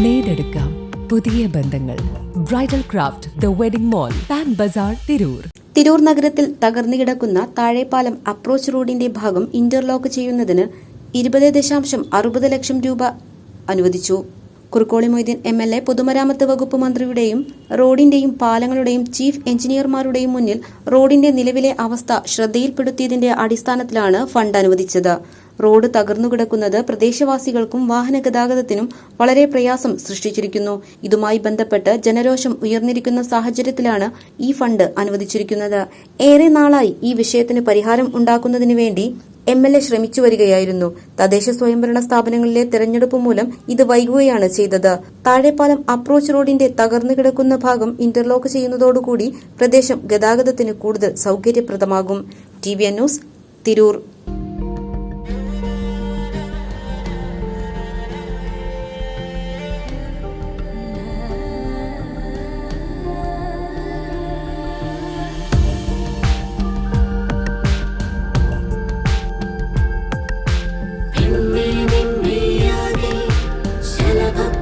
നേടെടുക്കാം പുതിയ ബന്ധങ്ങൾ. Bridal craft the wedding mall Pan Bazaar Tirur Tirur നഗരത്തിൽ തകർന്നു കിടക്കുന്ന താഴെപ്പാലം അപ്രോച്ച് റോഡിന്റെ ഭാഗം ഇന്റർലോക്ക് ചെയ്യുന്നതിന് ഇരുപത് ദശാംശം അറുപത് ലക്ഷം രൂപ അനുവദിച്ചു. Kurukkoli Moideen M L A പൊതുമരാമത്ത് വകുപ്പ് മന്ത്രിയുടെയും റോഡിന്റെയും പാലങ്ങളുടെയും ചീഫ് എഞ്ചിനീയർമാരുടെയും മുന്നിൽ റോഡിന്റെ നിലവിലെ അവസ്ഥ ശ്രദ്ധയിൽപ്പെടുത്തിയതിന്റെ അടിസ്ഥാനത്തിലാണ് ഫണ്ട് അനുവദിച്ചത്. റോഡ് തകർന്നു കിടക്കുന്നത് പ്രദേശവാസികൾക്കും വാഹന ഗതാഗതത്തിനും വളരെ പ്രയാസം സൃഷ്ടിച്ചിരിക്കുന്നു. ഇതുമായി ബന്ധപ്പെട്ട് ജനരോഷം ഉയർന്നിരിക്കുന്ന സാഹചര്യത്തിലാണ് ഈ ഫണ്ട് അനുവദിച്ചിരിക്കുന്നത്. ഏറെ നാളായി ഈ വിഷയത്തിന് പരിഹാരം ഉണ്ടാക്കുന്നതിനു വേണ്ടി എം എൽ എ ശ്രമിച്ചു വരികയായിരുന്നു. തദ്ദേശ സ്വയംഭരണ സ്ഥാപനങ്ങളിലെ തെരഞ്ഞെടുപ്പ് മൂലം ഇത് വൈകുകയാണ് ചെയ്തത്. താഴെപ്പാലം അപ്രോച്ച് റോഡിന്റെ തകർന്നു കിടക്കുന്ന ഭാഗം ഇന്റർലോക്ക് ചെയ്യുന്നതോടുകൂടി പ്രദേശം ഗതാഗതത്തിന് കൂടുതൽ സൗകര്യപ്രദമാകും. T V news Tirur. Oh!